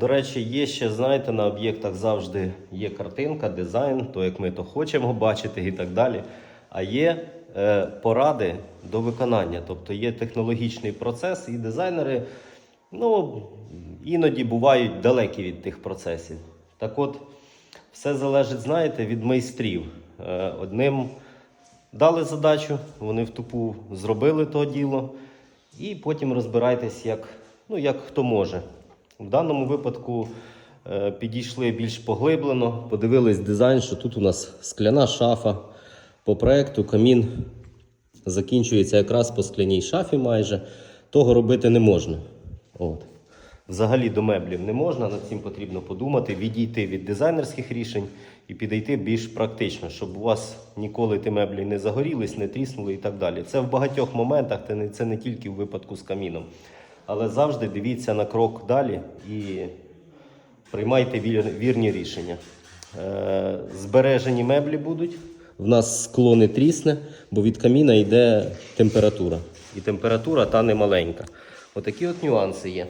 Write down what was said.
До речі, є ще, знаєте, на об'єктах завжди є картинка, дизайн, то як ми то хочемо бачити і так далі. А є е, поради до виконання, тобто є технологічний процес, і дизайнери ну, іноді бувають далекі від тих процесів. Так от, все залежить, знаєте, від майстрів. Е, одним дали задачу, вони в тупу зробили то діло, і потім розбирайтесь, як, ну, як хто може. В даному випадку е, підійшли більш поглиблено, подивились дизайн, що тут у нас скляна шафа. По проекту камін закінчується якраз по скляній шафі майже. Того робити не можна. От. Взагалі до меблів не можна, над цим потрібно подумати, відійти від дизайнерських рішень і підійти більш практично, щоб у вас ніколи ті меблі не загорілись, не тріснули і так далі. Це в багатьох моментах, це не, це не тільки в випадку з каміном. Але завжди дивіться на крок далі і приймайте вірні рішення. Е, збережені меблі будуть. В нас скло не трісне, бо від каміна йде температура. І температура та не маленька. Отакі от нюанси є.